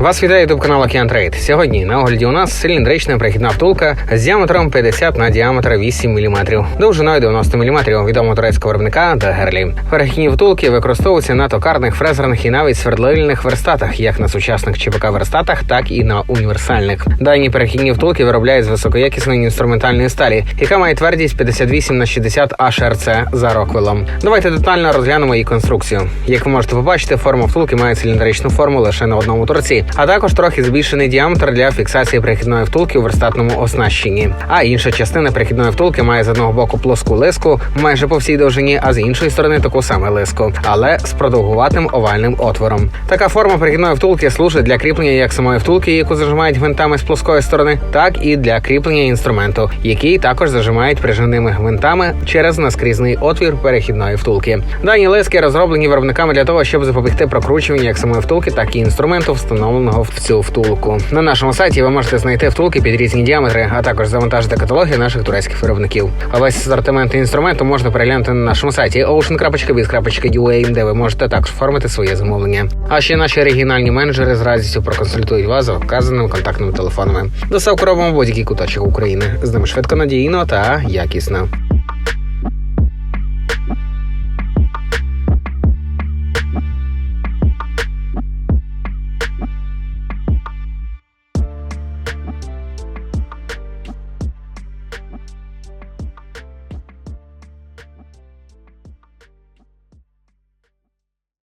Вас вітає ютуб канал Океан Трейд. Сьогодні на огляді у нас циліндрична прихідна втулка з діаметром 50 на діаметр 8 мм, довжиною 90 мм, відомого турецького виробника Дагерлі. Перехідні втулки використовуються на токарних, фрезерних і навіть свердлильних верстатах, як на сучасних ЧПК верстатах, так і на універсальних. Дані перехідні втулки виробляють з високоякісної інструментальної сталі, яка має твердість 58 на 60 HRC за Роквелом. Давайте детально розглянемо її конструкцію. Як ви можете побачити, форма втулки має циліндричну форму лише на одному торці, а також трохи збільшений діаметр для фіксації перехідної втулки у верстатному оснащенні. А інша частина перехідної втулки має з одного боку плоску лиску майже по всій довжині, а з іншої сторони таку саме лиску, але з продовгуватим овальним отвором. Така форма перехідної втулки служить для кріплення як самої втулки, яку зажимають гвинтами з плоскої сторони, так і для кріплення інструменту, який також зажимають прижимними гвинтами через наскрізний отвір перехідної втулки. Дані лиски розроблені виробниками для того, щоб запобігти прокручуванню як самої втулки, так і інструменту, встановленого в цю втулку. На нашому сайті ви можете знайти втулки під різні діаметри, а також завантажити каталоги наших турецьких виробників. А весь асортимент інструменту можна переглянути на нашому сайті ocean.biz.ua, де ви можете також оформити своє замовлення. А ще наші оригінальні менеджери з радістю проконсультують вас за вказаними контактними телефонами. Доставку робимо будь-який куточок України. З ними швидко надійно та якісно.